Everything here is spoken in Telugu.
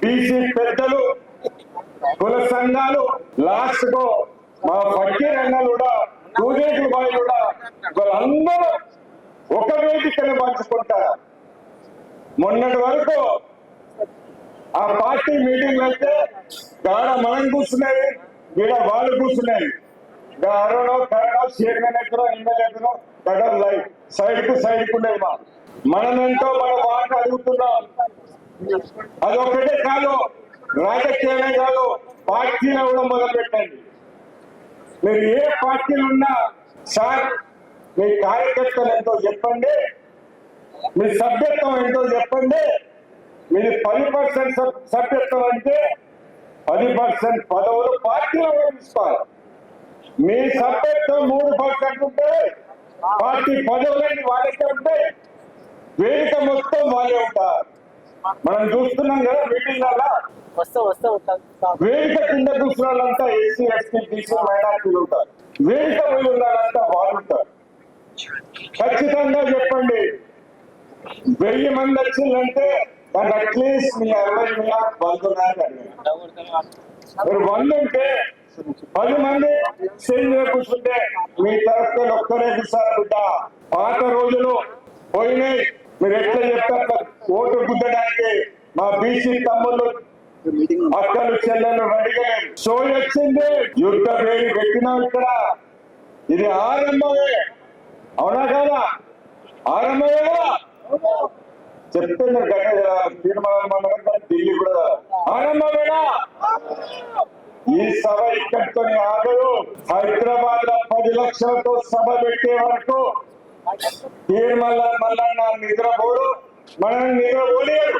బీసీ పెద్దలు కుల సంఘాలు లాస్ట్కు మా పక్కి రంగాలు కూడా టూజేటి బాయ్ కూడా వాళ్ళందరూ ఒక వేదికనే పంచుకుంటారు. మొన్నటి వరకు ఆ పార్టీ మీటింగ్ అయితే గాడ మనం కూర్చునేది వీడ వాళ్ళు కూర్చునేది. అరుణో కరణో చైర్మన్ ఎక్కడో ఎమ్మెల్యే ఎక్కడో గడర్ లైవ్ సైడ్కు సైడ్కు ఉండేది మా మనమేంటో మన మాట అడుగుతున్నాం. అదొక్కటే కాదు రాజకీయమే కాదు పార్టీలు కూడా మొదలు పెట్టండి మీరు ఏ పార్టీలు ఉన్నా సార్ మీ కార్యకర్తలు ఎంతో చెప్పండి మీ సభ్యత్వం ఎంతో చెప్పండి. మీది పది పర్సెంట్ సభ్యత్వం అంటే పది పర్సెంట్ పదవులు పార్టీలో కూడా తీసుకోవాలి. మీ సభ్యత్వం మూడు పర్సెంట్ ఉంటే పార్టీ పదవులన్నీ వాళ్ళకే ఉంటాయి. వేదిక మొత్తం వాళ్ళే ఉంటారు. మనం చూస్తున్నాం కదా మీటింగ్ వస్తా వేదిక కింద కూర్చున్న వాళ్ళంతా ఎస్సీ ఎస్టీ బీసీ మైనార్టీలు ఉంటారు. వేదిక మీద ఉన్న వాళ్ళంతా వాళ్ళు ఉంటారు. ఖచ్చితంగా చెప్పండి. వెయ్యి మంది వచ్చిందంటే దాని అట్లీస్ట్ మీ అరవై మీద మీరు వంద ఉంటే పది మంది స్టేజ్ కూర్చుంటే మీ తరఫున ఒక్కరే కూర్చారు బిడ్డ. పాత రోజులు పోయినాయి. మీరు ఎట్లా చెప్తారు ఓటు గుద్దడానికి మా బీసీ తమ్ముళ్ళు అక్కలు చెల్లెలు రెడీగా సో వచ్చింది. యుద్ధ పేరు పెట్టినాం ఇక్కడ. ఇది ఆరంభమే. అవునా కదా? ఆరంభమే కదా? చెప్తే తీర్మానం ఢిల్లీ కూడా. ఆరంభమేనా ఈ సభ ఇక్కడితో ఆగదు. హైదరాబాద్లో పది లక్షలతో సభ పెట్టే వరకు తీర్మల్ల మల్లన్న నిద్రపోడు మనం నిద్రపోలేరు